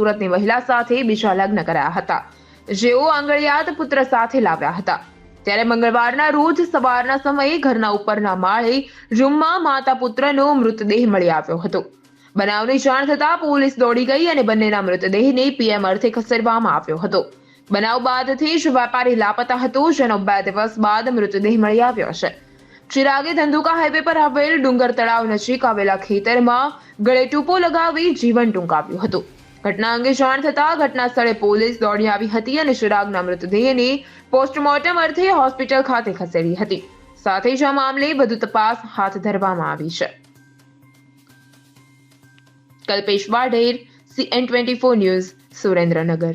સુરતની મહિલા સાથે બીજા લગ્ન કર્યા હતા. જેઓ આંગળિયાત પુત્ર સાથે લાવ્યા હતા. ત્યારે મંગળવારના રોજ સવારના સમયે ઘરના ઉપરના માળે રૂમમાં માતા પુત્રનો મૃતદેહ મળી આવ્યો હતો. બનાવની જાણ થતાં પોલીસ દોડી ગઈ અને બંનેના મૃતદેહને પીએમ અર્થે ખસેડવામાં આવ્યો હતો. બનાવ બાદથી જ વેપારી લાપતા હતો, જેનો બે દિવસ બાદ મૃતદેહ મળી આવ્યો છે. ચિરાગે ધંધુકા હાઈવે પર આવેલ ડુંગર તળાવ નજીક આવેલા ખેતરમાં ગળે ટૂંપો લગાવી જીવન ટૂંકાવ્યું હતું. ઘટના અંગે જાણ થતાં ઘટના સ્થળે પોલીસ દોડી આવી હતી અને ચિરાગના મૃતદેહને પોસ્ટમોર્ટમ અર્થે હોસ્પિટલ ખાતે ખસેડી હતી. સાથે જ આ મામલે વધુ તપાસ હાથ ધરવામાં આવી છે. Kalpesh Vadher CN twenty four news Surendranagar.